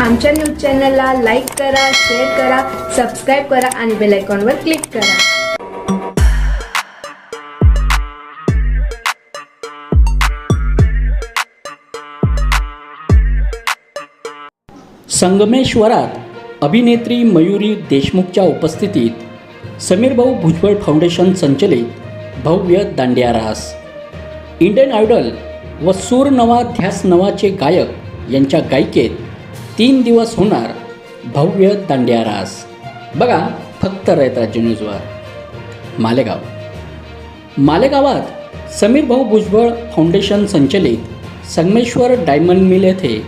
आमच्या न्यूज चॅनलला लाईक करा शेअर करा सबस्क्राईब करा आणि बेल आयकॉनवर क्लिक करा. संगमेश्वरात अभिनेत्री मयुरी देशमुखच्या उपस्थितीत समीरभाऊ भुजबळ फाउंडेशन संचलित भव्य दांडिया रास इंडियन आयडल व सूर नवा ध्यास नवाचे गायक यांच्या गायिकेत तीन दिवस होणार भव्य दांडिया रास बघा फक्त रयतराज्य न्यूजवर मालेगाव. मालेगावात समीर भाऊ भुजबळ फाउंडेशन संचलित संगमेश्वर डायमंड मिल येथे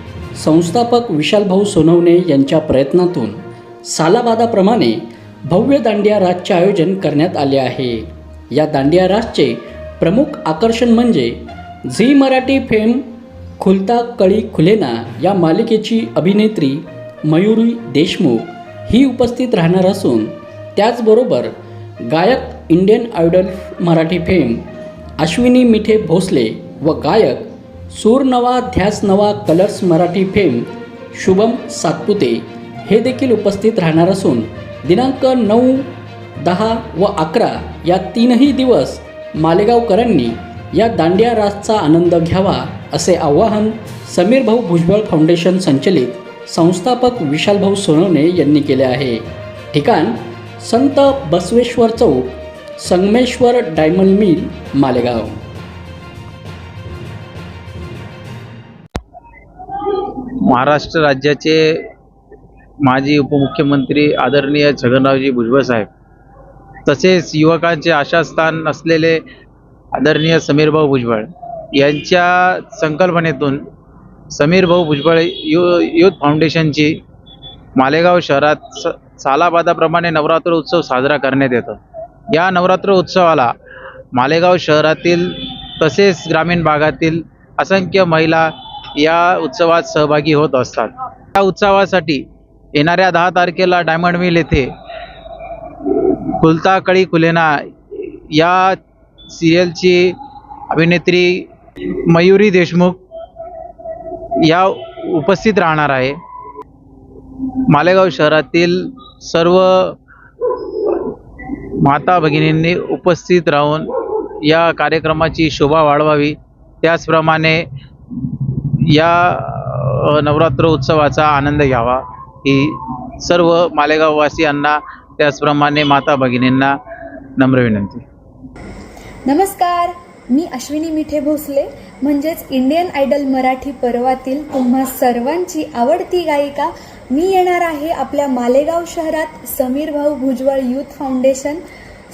संस्थापक विशालभाऊ सोनवणे यांच्या प्रयत्नातून सालाबादाप्रमाणे भव्य दांडिया रासचे आयोजन करण्यात आले आहे. या दांडिया रासचे प्रमुख आकर्षण म्हणजे झी मराठी फेम खुलता कळी खुलेना या मालिकेची अभिनेत्री मयुरी देशमुख ही उपस्थित राहणार असून त्याचबरोबर गायक Indian Idol Marathi fame Ashwini Mithe Bhosale व गायक सूर नवा ध्यास नवा कलर्स मराठी फेम शुभम सातपुते हे देखील उपस्थित राहणार असून दिनांक नऊ दहा व अकरा या तीनही दिवस मालेगावकरांनी या दांडिया रासचा आनंद घ्यावा असे आवाहन समीर भाऊ भुजबळ फाउंडेशन संचलित संस्थापक विशालभाऊ सोनवणे यांनी केले आहे. ठिकाण संत बसवेश्वर चौक संगमेश्वर डायमंड मिल मालेगाव. महाराष्ट्र राज्याचे माजी उपमुख्यमंत्री आदरणीय छगनरावजी भुजबळ साहेब तसेच युवकांचे आशास्थान असलेले आदरणीय समीरभाऊ भुजबळ यांच्या संकल्पनेतून समीर भाऊ भुजबळ यु युथ फाउंडेशनची मालेगाव शहरात स सालाबादाप्रमाणे नवरात्र उत्सव साजरा करण्यात येतो. या नवरात्र उत्सवाला मालेगाव शहरातील तसेच ग्रामीण भागातील असंख्य महिला या उत्सवात सहभागी होत असतात. या उत्सवासाठी येणाऱ्या दहा तारखेला डायमंड मिल येथे कुलता कळी कुलेना या सिरियलची अभिनेत्री मयुरी देशमुख या उपस्थित राहणार आहे. मालेगाव शहरातील सर्व माता भगिनींनी उपस्थित राहून या कार्यक्रमाची शोभा वाढवावी. त्याचप्रमाणे या नवरात्र उत्सवाचा आनंद घ्यावा. ही सर्व मालेगाववासियांना त्याचप्रमाणे माता भगिनींना नम्र विनंती. नमस्कार. मी अश्विनी मिठे भोसले म्हणजेच इंडियन आयडल मराठी पर्वातील तुम्हा सर्वांची आवडती गायिका मी येणार आहे आपल्या मालेगाव शहरात समीर भाऊ भुजबळ युथ फाउंडेशन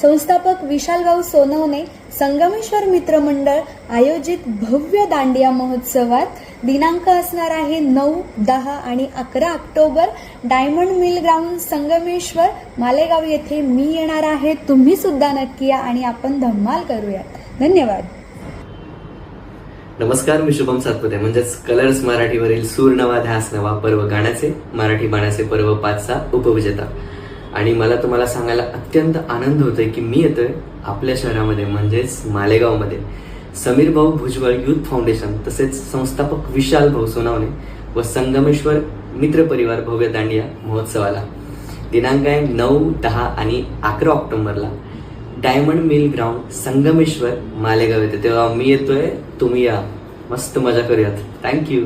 संस्थापक विशालभाऊ सोनवणे संगमेश्वर मित्रमंडळ आयोजित भव्य दांडिया महोत्सवात दिनांक असणार आहे नऊ दहा आणि अकरा October diamond mill ground Sangameshwar Malegaon येथे मी येणार आहे. तुम्ही सुद्धा नक्की या आणि आपण धम्माल करूयात. धन्यवाद. नमस्कार मी शुभम सातपुते. म्हणजेच कलर्स मराठीवरील सूर नवा ध्यास नवा पर्व गाण्याचे मराठी बाण्याचे पर्व पाचचा उपविजेता. आणि मला तुम्हाला सांगायला अत्यंत आनंद होतोय की मी येतोय आपल्या शहरामध्ये म्हणजेच मालेगावमध्ये. समीर भाऊ भुजबळ युथ फाउंडेशन तसेच संस्थापक विशाल भाऊ सोनावणे व संगमेश्वर मित्र परिवार भव्य दांडिया महोत्सवाला. दिनांक आहे नऊ दहा आणि अकरा ऑक्टोबरला. Diamond mill ground Sangameshwar Malegaon येते. तेव्हा मी येतोय तुम्ही या. मस्त मजा करूयात. थँक्यू